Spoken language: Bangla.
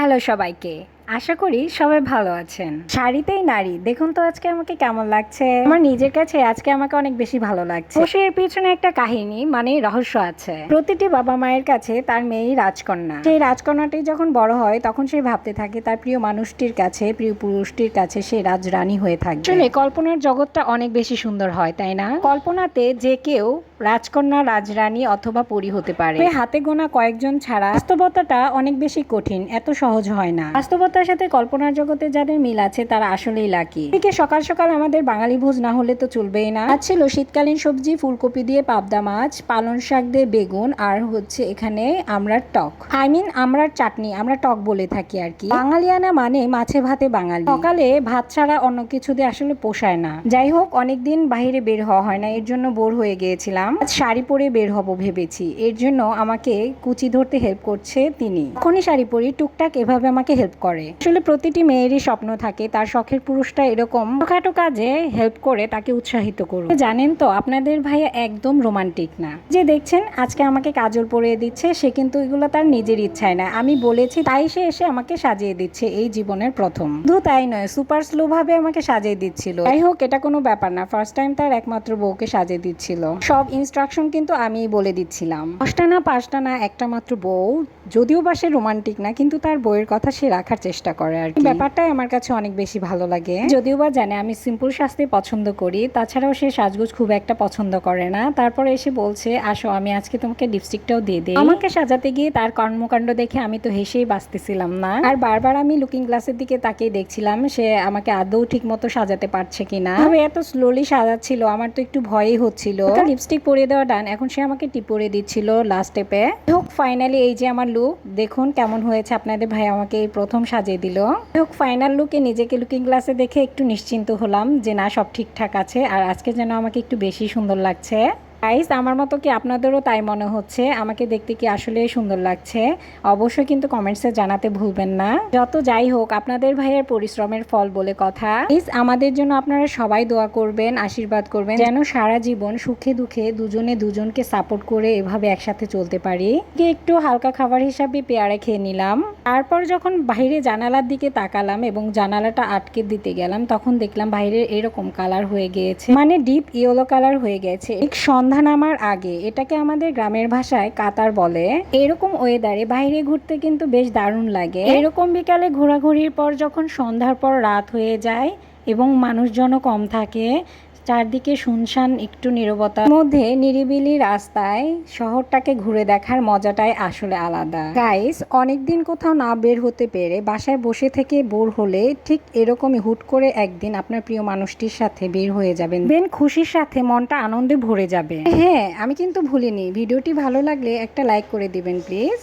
হ্যালো সবাইকে, আশা করি সবাই ভালো আছেন। শাড়িতেই নারী, দেখুন তো আজকে আমাকে কেমন লাগছে। আমার নিজের কাছে আজকে আমাকে অনেক বেশি ভালো লাগছে। অবশ্যই এর পিছনে একটা কাহিনী মানে রহস্য আছে। প্রতিটি বাবা মায়ের কাছে তার মেয়েই রাজকন্যা। সেই রাজকন্যাটি যখন বড় হয়, তখন সে ভাবতে থাকে তার প্রিয় মানুষটির কাছে, প্রিয় পুরুষটির কাছে সে রাজরানী হয়ে থাকে আসলে কল্পনার জগৎটা অনেক বেশি সুন্দর হয়, তাই না? কল্পনাতে যে কেউ রাজকন্যা, রাজরানী অথবা পরী হতে পারে। হাতে গোনা কয়েকজন ছাড়া বাস্তবতাটা অনেক বেশি কঠিন, এত সহজ হয় না। বাস্তবতার সাথে কল্পনার জগতে যাদের মিল আছে, তারা আসলেই লাকি এদিকে সকাল সকাল আমাদের বাঙালি ভোজ না হলে তো চলবেই না। ছিল শীতকালীন সবজি, ফুলকপি দিয়ে পাবদা মাছ, পালং শাক দিয়ে বেগুন, আর হচ্ছে এখানে আমরা টক। আই মিন আমরা চাটনি, আমরা টক বলে থাকি আর কি। বাঙালিয়ানা মানে মাছে ভাতে বাঙালি। সকালে ভাত ছাড়া অন্য কিছু দিয়ে আসলে পোষায় না। যাই হোক, অনেকদিন বাইরে বের হওয়া হয় না, এর জন্য বোর হয়ে গিয়েছিলাম। আজ শাড়ি পরে বের হব ভেবেছি। এর জন্য আমাকে কুচি ধরতে হেল্প করছে তিনি। এখনই শাড়ি পরি, টুকটাক এভাবে আমাকে হেল্প করে। আসলে প্রতিটি মেয়েরই স্বপ্ন থাকে, তার শখের পুরুষটা এরকম ছোটখাটো কাজে হেল্প করে তাকে উৎসাহিত করুন জানেন তো, আপনাদের ভাইয়া একদম রোমান্টিক না। যে দেখছেন, আজকে আমাকে কাজল পরিয়ে দিচ্ছে, সে কিন্তু এগুলো তার নিজের ইচ্ছায় না। আমি বলেছি, তাই সে এসে আমাকে সাজিয়ে দিচ্ছে এই জীবনের প্রথম। শুধু তাই নয় সুপার স্লো ভাবে আমাকে সাজিয়ে দিচ্ছিল। যাই হোক, এটা কোনো ব্যাপার না। ফার্স্ট টাইম তার একমাত্র বউকে সাজিয়ে দিচ্ছিল। সব ইনস্ট্রাকশন কিন্তু আমি বলে দিচ্ছিলাম। পাঁচটা না একটা মাত্র বউ, যদিও বা সে রোমান্টিক না, কিন্তু তার বইয়ের কথা সে রাখার চেষ্টা করে আর ব্যাপারটাই আমার কাছে অনেক বেশি ভালো লাগে। যদিও বা জানে আমি সিম্পল সাজতে পছন্দ করি, তাছাড়াও সে সাজগোজ খুব একটা পছন্দ করে না। তারপরে এসে বলছে, আসো, আমি আজকে তোমাকে লিপস্টিকটাও দিয়ে দিই। আমাকে সাজাতে গিয়ে তার কর্মকাণ্ড দেখে আমি তো হেসেই বাঁচতেছিলাম না। আর বারবার আমি লুকিং গ্লাসের দিকে তাকিয়ে দেখছিলাম, সে আমাকে আদৌ ঠিক মতো সাজাতে পারছে কিনা। তবে এত স্লোলি সাজাচ্ছিল, আমার তো একটু ভয়ই হচ্ছিল। লিপস্টিক পরিয়ে দেওয়া ডান এখন সে আমাকে টিপ পরিয়ে দিচ্ছিল লাস্ট স্টেপে হোক ফাইনালি এই যে আমার লুক দেখুন কেমন হয়েছে আপনাদের ভাই আমাকে এই প্রথম সাজিয়ে দিল। হোক ফাইনাল লুকে নিজেকে লুকিং গ্লাসে দেখে একটু নিশ্চিন্ত হলাম যে না, সব ঠিকঠাক আছে। আর আজকে যেন আমাকে একটু বেশি সুন্দর লাগছে। গাইস আমার মতো কি আপনাদেরও তাই মনে হচ্ছে? আমাকে দেখতে কি আসলে সুন্দর লাগছে? অবশ্যই কিন্তু কমেন্টসে জানাতে ভুলবেন না। যত যাই হোক, আপনাদের ভাইয়ের পরিশ্রমের ফল বলে কথা। প্লিজ আমাদের জন্য আপনারা সবাই দোয়া করবেন, আশীর্বাদ করবেন, যেন সারা জীবন সুখে দুঃখে দুজনে দুজনকে সাপোর্ট করে এভাবে একসাথে চলতে পারি। একটু হালকা খাবার হিসাবে পেয়ারা খেয়ে নিলাম। তারপর যখন বাইরে জানালার দিকে তাকালাম এবং জানালাটা আটকে দিতে গেলাম, তখন দেখলাম বাইরে এরকম কালার হয়ে গিয়েছে। মানে ডিপ ইয়েলো কালার হয়ে গেছে। ঠিক সন্ধ্যা নামার আগে এটাকে আমাদের গ্রামের ভাষায় কাতার বলে। এরকম ওয়েদারে বাইরে ঘুরতে কিন্তু বেশ দারুণ লাগে। এরকম বিকালে ঘোরাঘুরির পর যখন সন্ধ্যার পর রাত হয়ে যায় এবং মানুষজনও কম থাকে চারদিকে শুনশান, একটু নীরবতার মধ্যে নিরিবিলি রাস্তায় শহরটাকে ঘুরে দেখার মজাটাই আসলে আলাদা। গাইস অনেকদিন কোথাও না বের হতে পেরে বাসায় বসে থেকে বোর হলে ঠিক এরকমই হুট করে একদিন আপনার প্রিয় মানুষটির সাথে বের হয়ে যাবেন। বেন খুশির সাথে মনটা আনন্দে ভরে যাবে। হ্যাঁ আমি কিন্তু ভুলিনি। ভিডিওটি ভালো লাগলে একটা লাইক করে দিবেন প্লিজ